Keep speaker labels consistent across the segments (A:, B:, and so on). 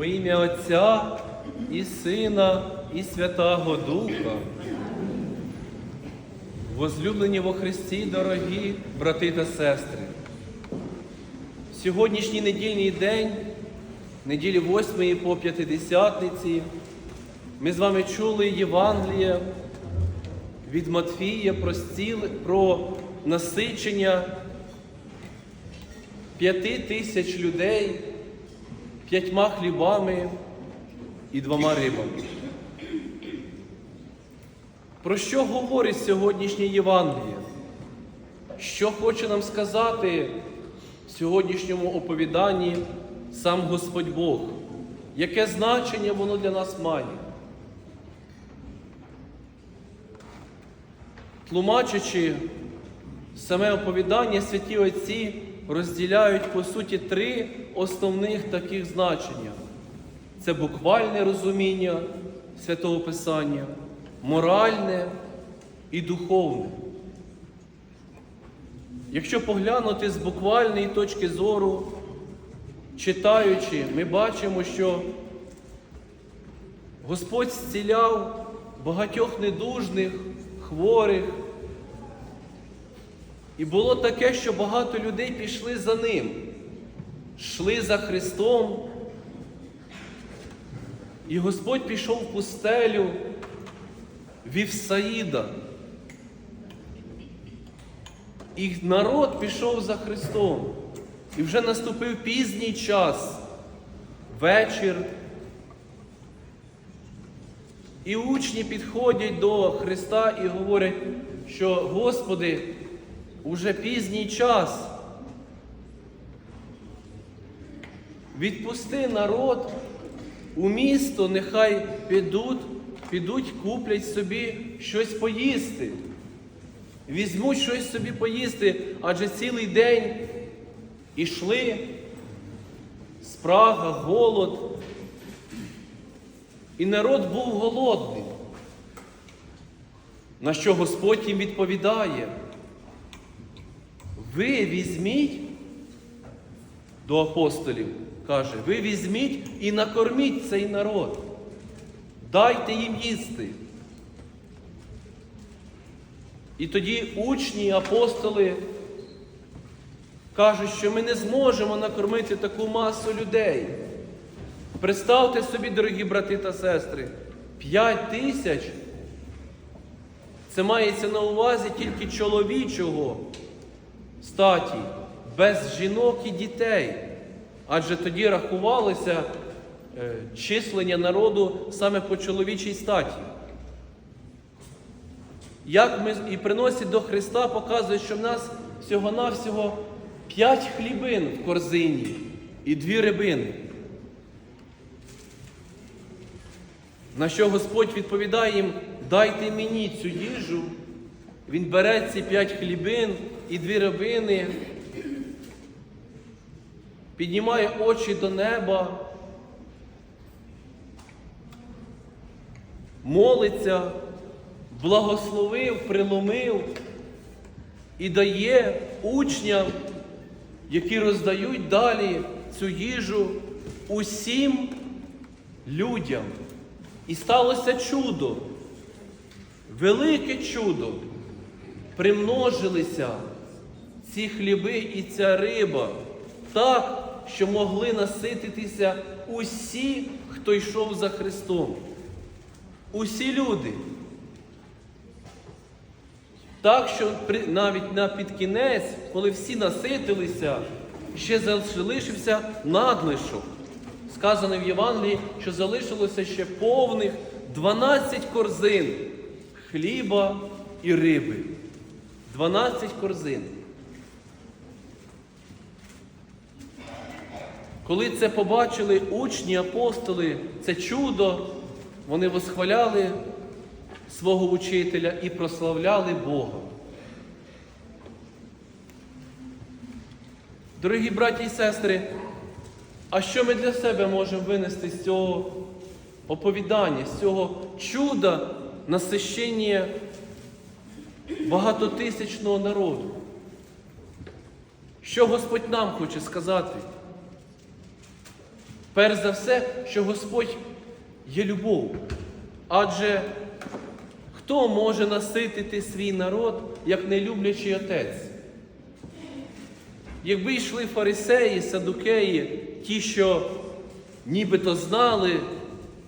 A: Во ім'я Отця і Сина, і Святого Духа. Возлюблені во Христі, дорогі брати та сестри. Сьогоднішній недільний день, неділі 8 по п'ятидесятниці, ми з вами чули Євангеліє від Матфія про, стіл, про насичення п'яти тисяч людей п'ятьма хлібами і двома рибами. Про що говорить сьогоднішнє Євангеліє? Що хоче нам сказати в сьогоднішньому оповіданні сам Господь Бог? Яке значення воно для нас має? Тлумачачи саме оповідання, святі Отці розділяють по суті три основних таких значення: це буквальне розуміння святого Писання, моральне і духовне. Якщо поглянути з буквальної точки зору, читаючи, ми бачимо, що Господь зціляв багатьох недужних, хворих. І було таке, що багато людей пішли за ним, йшли за Христом. І Господь пішов в пустелю Вівсаїда. І народ пішов за Христом. І вже наступив пізній час, вечір. І учні підходять до Христа і говорять, що Господи, уже пізній час. Відпусти народ у місто, нехай підуть, підуть, куплять собі щось поїсти. Візьмуть щось собі поїсти, адже цілий день ішли спрага, голод. І народ був голодний. На що Господь їм відповідає? Ви візьміть до апостолів, каже, ви візьміть і накорміть цей народ. Дайте їм їсти. І тоді учні, і апостоли кажуть, що ми не зможемо накормити таку масу людей. Представте собі, дорогі брати та сестри, 5 тисяч це мається на увазі тільки чоловічого статі, без жінок і дітей. Адже тоді рахувалося е, числення народу саме по чоловічій статі. Як ми і приносять до Христа, показує, що в нас всього-навсього п'ять хлібин в корзині і дві рибини. На що Господь відповідає їм, дайте мені цю їжу. Він бере ці п'ять хлібин і дві рибини, піднімає очі до неба, молиться, благословив, приломив і дає учням, які роздають далі цю їжу усім людям. І сталося чудо, велике чудо. Примножилися ці хліби і ця риба так, що могли насититися усі, хто йшов за Христом. Усі люди. Так що навіть на підкінець, коли всі наситилися, ще залишився надлишок. Сказано в Євангелії, що залишилося ще повних 12 корзин хліба і риби. 12 корзин. Коли це побачили учні, апостоли, це чудо, вони восхваляли свого учителя і прославляли Бога. Дорогі браті і сестри, а що ми для себе можемо винести з цього оповідання, з цього чуда насищення багатотисячного народу? Що Господь нам хоче сказати? Перш за все, що Господь є любов. Адже хто може наситити свій народ, як не люблячий отець? Якби йшли фарисеї, садукеї, ті, що нібито знали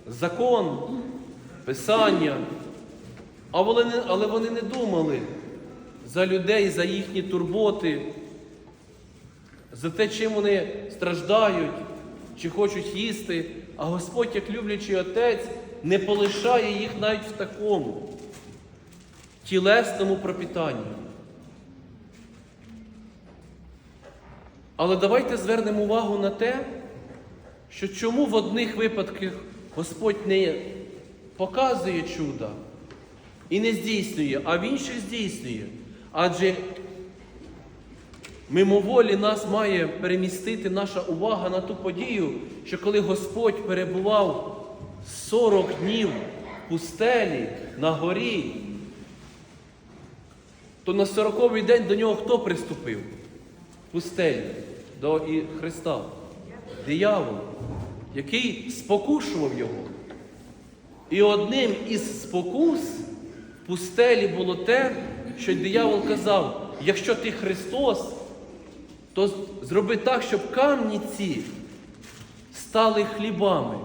A: закон, писання, а вони але вони не думали за людей, за їхні турботи, за те, чим вони страждають, чи хочуть їсти, а Господь, як люблячий отець, не полишає їх навіть в такому тілесному пропітанні. Але давайте звернемо увагу на те, що чому в одних випадках Господь не показує чуда і не здійснює, а в інших здійснює. Адже мимоволі нас має перемістити наша увага на ту подію, що коли Господь перебував 40 днів в пустелі на горі, то на 40-й день до нього хто приступив? Пустелі до і Христа. Диявол, який спокушував його. І одним із спокус пустелі було те, що диявол казав: якщо ти Христос, то зроби так, щоб камні ці стали хлібами.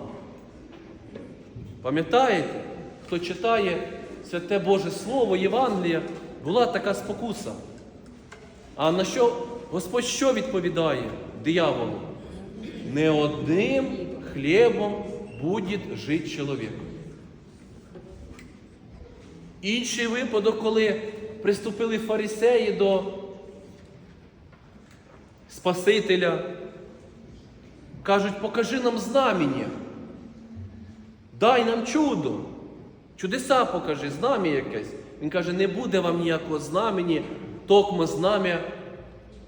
A: Пам'ятаєте, хто читає святе Боже Слово, Євангелія, була така спокуса. А на що Господь що відповідає дияволу? Не одним хлібом буде жити чоловік. Інший випадок, коли приступили фарисеї до Спасителя, кажуть, покажи нам знамення, дай нам чудо, чудеса покажи, знам'я якесь. Він каже, не буде вам ніякого знамені, токмо знам'я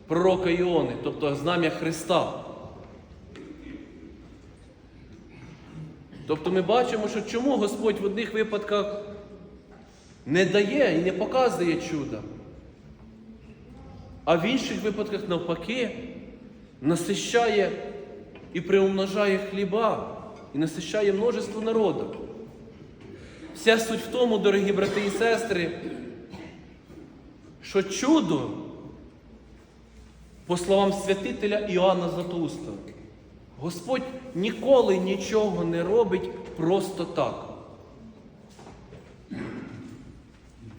A: пророка Іони, тобто знам'я Христа. Тобто ми бачимо, що чому Господь в одних випадках не дає і не показує чуда, а в інших випадках, навпаки, насищає і приумножає хліба, і насищає множество народу. Вся суть в тому, дорогі брати і сестри, що чудо, по словам святителя Іоанна Златоуста, Господь ніколи нічого не робить просто так.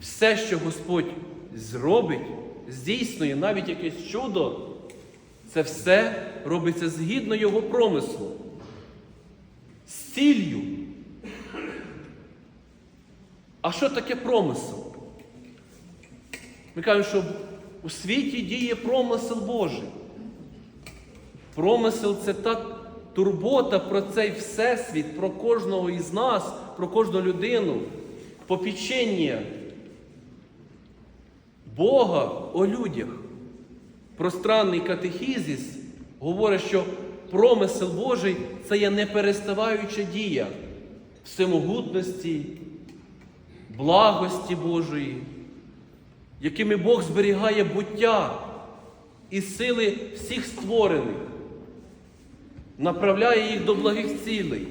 A: Все, що Господь зробить, здійснює навіть якесь чудо, це все робиться згідно Його промислу, з ціллю. А що таке промисел? Ми кажемо, що у світі діє промисел Божий. Промисел це та турбота про цей всесвіт, про кожного із нас, про кожну людину, попічення Бога о людях. Пространний катехізіс говорить, що промисел Божий це є непереставаюча дія всемогутності, благості Божої, якими Бог зберігає буття і сили всіх створених, направляє їх до благих цілей.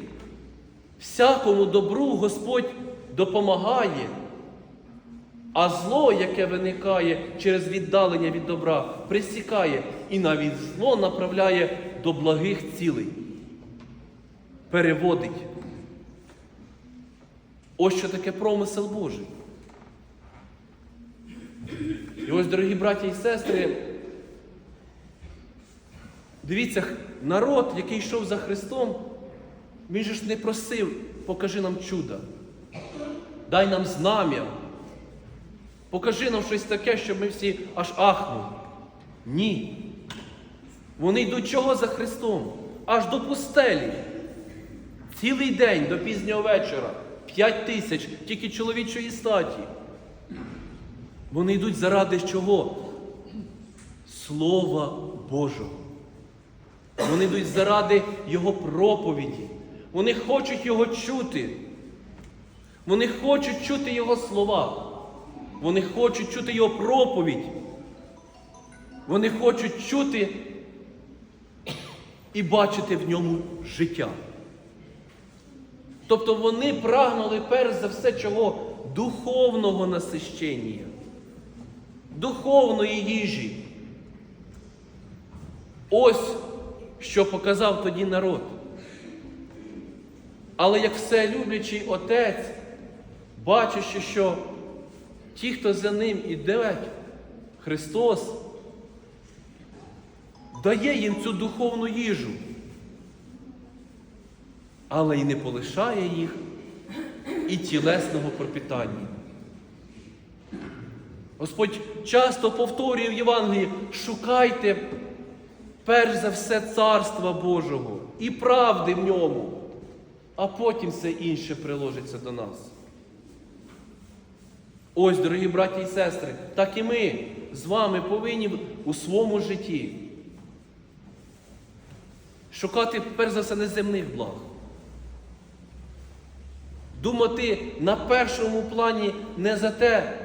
A: Всякому добру Господь допомагає, а зло, яке виникає через віддалення від добра, присікає і навіть зло направляє до благих цілей, переводить. Ось що таке промисел Божий. І ось, дорогі браті і сестри, дивіться, народ, який йшов за Христом, він же ж не просив, покажи нам чудо, дай нам знам'я, покажи нам щось таке, щоб ми всі аж ахнули. Ні. Вони йдуть чого за Христом? Аж до пустелі. Цілий день до пізнього вечора. П'ять тисяч тільки чоловічої статі. Вони йдуть заради чого? Слова Божого. Вони йдуть заради Його проповіді. Вони хочуть Його чути. Вони хочуть чути Його слова. Вони хочуть чути Його проповідь. Вони хочуть чути і бачити в ньому життя. Тобто вони прагнули перш за все чого? Духовного насищення, духовної їжі. Ось що показав тоді народ. Але як все люблячий отець, бачачи, що ті, хто за ним іде, Христос, дає їм цю духовну їжу, але й не полишає їх і тілесного пропитання. Господь часто повторює в Євангелії, шукайте перш за все царства Божого і правди в ньому, а потім все інше приложиться до нас. Ось, дорогі браті і сестри, так і ми з вами повинні у своєму житті шукати перш за все неземних благ. Думати на першому плані не за те,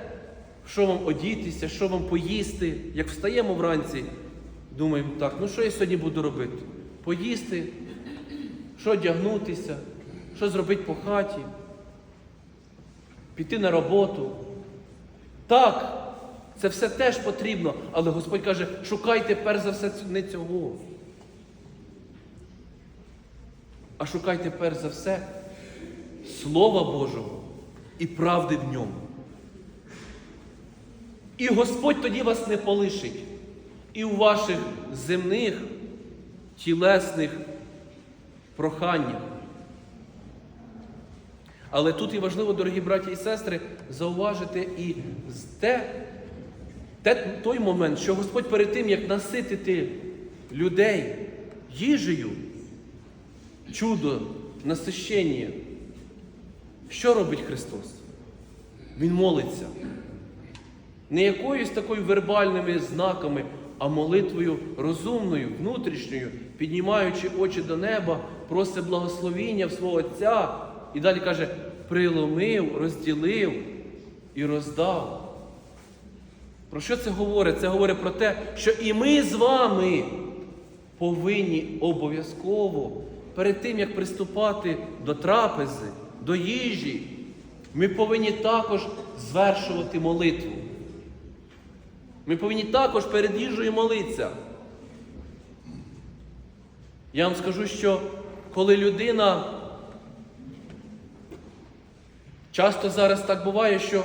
A: що вам одітися, що вам поїсти. Як встаємо вранці, думаємо, так, ну що я сьогодні буду робити? Поїсти, що одягнутися, що зробити по хаті, піти на роботу. Так, це все теж потрібно, але Господь каже, шукайте перш за все не цього. А шукайте перш за все Слова Божого і правди в ньому. І Господь тоді вас не полишить і у ваших земних, тілесних проханнях. Але тут і важливо, дорогі браті і сестри, зауважити і те, те, той момент, що Господь перед тим, як наситити людей їжею, чудо, насищення, що робить Христос? Він молиться. Не якоюсь такою вербальними знаками, а молитвою розумною, внутрішньою, піднімаючи очі до неба, просить благословіння в свого Отця. І далі каже, приломив, розділив і роздав. Про що це говорить? Це говорить про те, що і ми з вами повинні обов'язково перед тим, як приступати до трапези, до їжі, ми повинні також звершувати молитву. Ми повинні також перед їжею молитися. Я вам скажу, що коли людина часто зараз так буває, що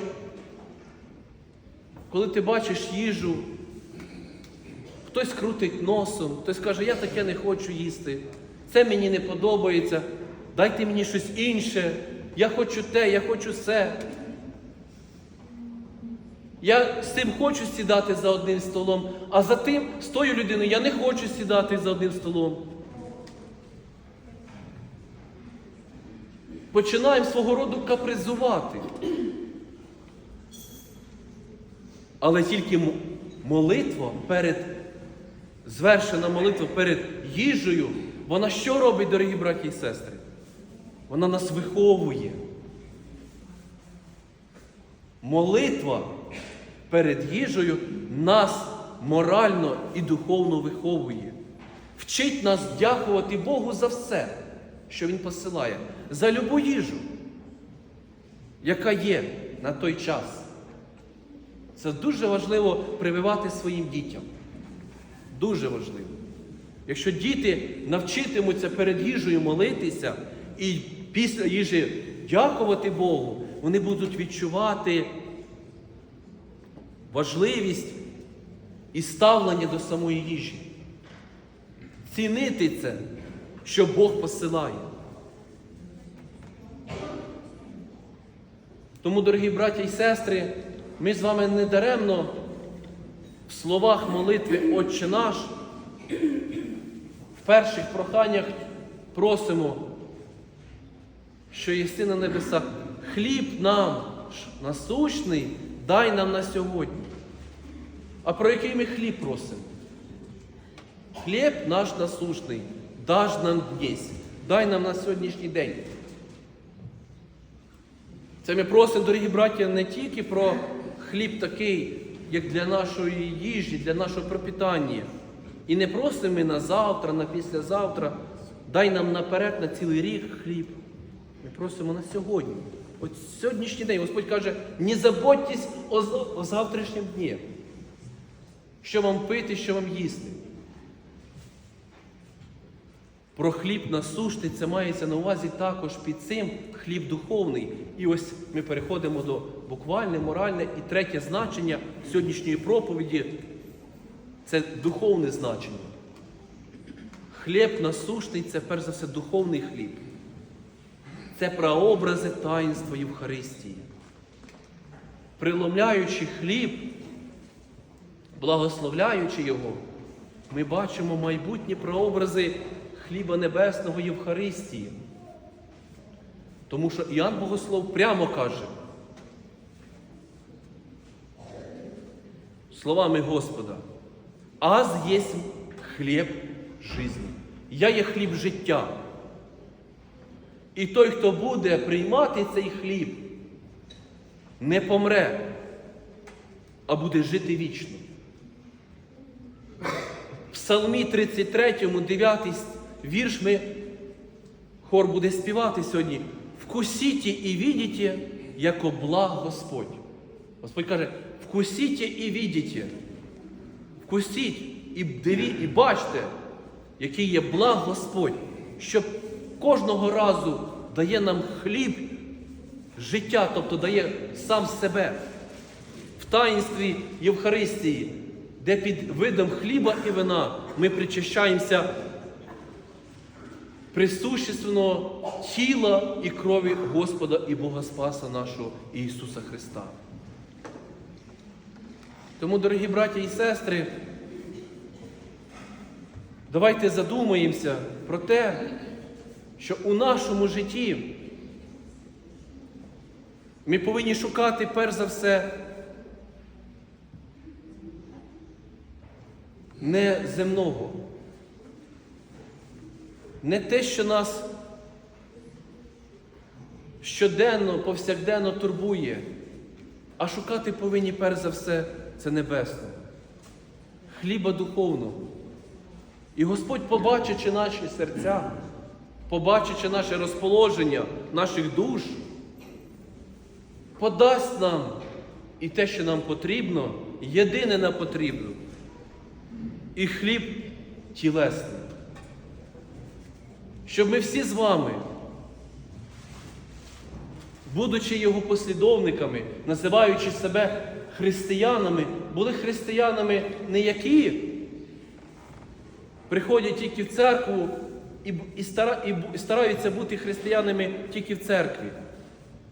A: коли ти бачиш їжу, хтось крутить носом, хтось каже, я таке не хочу їсти, це мені не подобається, дайте мені щось інше, я хочу те, я хочу все. Я з цим хочу сідати за одним столом, а за тим, з тою людиною, я не хочу сідати за одним столом. Починаємо свого роду капризувати. Але тільки молитва перед, звершена молитва перед їжею, вона що робить, дорогі браті і сестри? Вона нас виховує. Молитва перед їжею нас морально і духовно виховує. Вчить нас дякувати Богу за все, що Він посилає, за любу їжу, яка є на той час. Це дуже важливо прививати своїм дітям. Дуже важливо. Якщо діти навчитимуться перед їжею молитися і після їжі дякувати Богу, вони будуть відчувати важливість і ставлення до самої їжі. Цінити це, що Бог посилає. Тому, дорогі браті і сестри, ми з вами не даремно в словах молитви Отче наш, в перших проханнях просимо, що єси на небесах, хліб нам насущний, дай нам на сьогодні. А про який ми хліб просимо? Хліб наш насущний, даж нам днесь, дай нам на сьогоднішній день. Це ми просимо, дорогі браті, не тільки про хліб такий, як для нашої їжі, для нашого пропитання. І не просимо ми на завтра, на післязавтра, дай нам наперед на цілий рік хліб. Ми просимо на сьогодні. От сьогоднішній день Господь каже, не заботьтесь о, за- о завтрашньому дні. Що вам пити, що вам їсти. Про хліб насушний це мається на увазі також під цим хліб духовний. І ось ми переходимо до буквальне, моральне і третє значення сьогоднішньої проповіді це духовне значення. Хліб насушний це перш за все духовний хліб. Це прообрази таїнства Євхаристії. Приломляючи хліб, благословляючи його, ми бачимо майбутні прообрази хліба небесного Євхаристії. Тому що Іоанн Богослов прямо каже, словами Господа, аз єсть хліб жизни. Я є хліб життя. І той, хто буде приймати цей хліб, не помре, а буде жити вічно. В Псалмі 33, 9 вірш ми хор буде співати сьогодні. Вкусіть і відіть, яко благ Господь. Господь каже, вкусіть і відіть. Вкусіть і диві, і бачте, який є благ Господь, що кожного разу дає нам хліб життя, тобто дає сам себе в таїнстві Євхаристії, де під видом хліба і вина ми причащаємося присущественного тіла і крові Господа і Бога Спаса нашого Ісуса Христа. Тому, дорогі браті і сестри, давайте задумаємося про те, що у нашому житті ми повинні шукати перш за все не земного, не те, що нас щоденно, повсякденно турбує, а шукати повинні перш за все це небесне, хліба духовного. І Господь, побачачи наші серця, побачачи наше розположення наших душ, подасть нам і те, що нам потрібно, єдине нам потрібно. І хліб тілесний. Щоб ми всі з вами, будучи його послідовниками, називаючи себе християнами, були християнами не які приходять тільки в церкву і, і, стара, і, і стараються бути християнами тільки в церкві.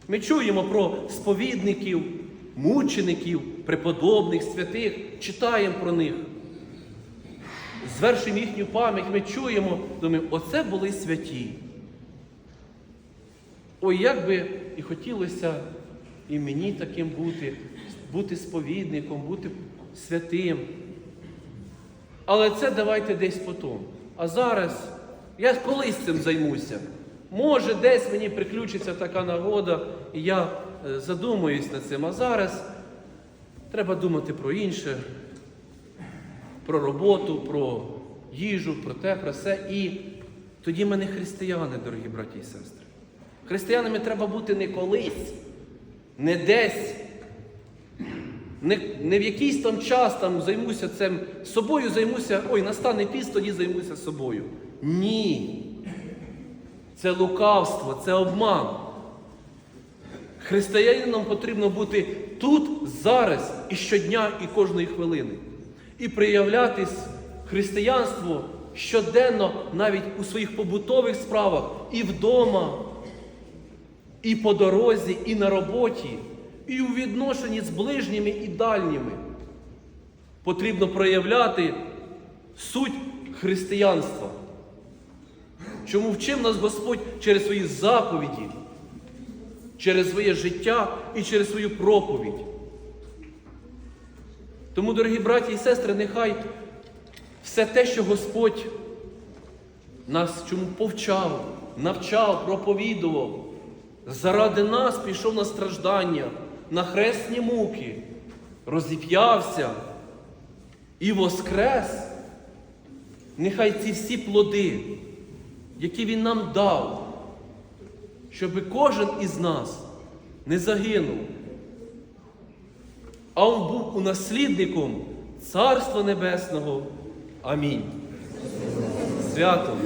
A: Ми чуємо про сповідників, мучеників, преподобних, святих, читаємо про них. Звершуємо їхню пам'ять, ми чуємо, думаємо, оце були святі. Ой, як би і хотілося і мені таким бути, бути сповідником, бути святим. Але це давайте десь потім. А зараз я колись цим займуся. Може, десь мені приключиться така нагода, і я е, задумаюсь над цим. А зараз треба думати про інше, про роботу, про їжу, про те, про все. І тоді ми не християни, дорогі браті і сестри. Християнами треба бути не колись, не десь, не, не в якийсь там час там займуся цим собою, займуся, ой, настане піст, тоді займуся собою. Ні. Це лукавство, це обман. Християнином потрібно бути тут, зараз, і щодня, і кожної хвилини. І проявлятись християнство щоденно, навіть у своїх побутових справах, і вдома, і по дорозі, і на роботі, і у відношенні з ближніми і дальніми. Потрібно проявляти суть християнства. Чому вчив нас Господь через свої заповіді, через своє життя і через свою проповідь. Тому, дорогі браті і сестри, нехай все те, що Господь нас чому повчав, навчав, проповідував, заради нас пішов на страждання, на хресні муки, розіп'явся і воскрес, нехай ці всі плоди, які Він нам дав, щоб кожен із нас не загинув, а он був унаслідником Царства Небесного. Амінь. Свято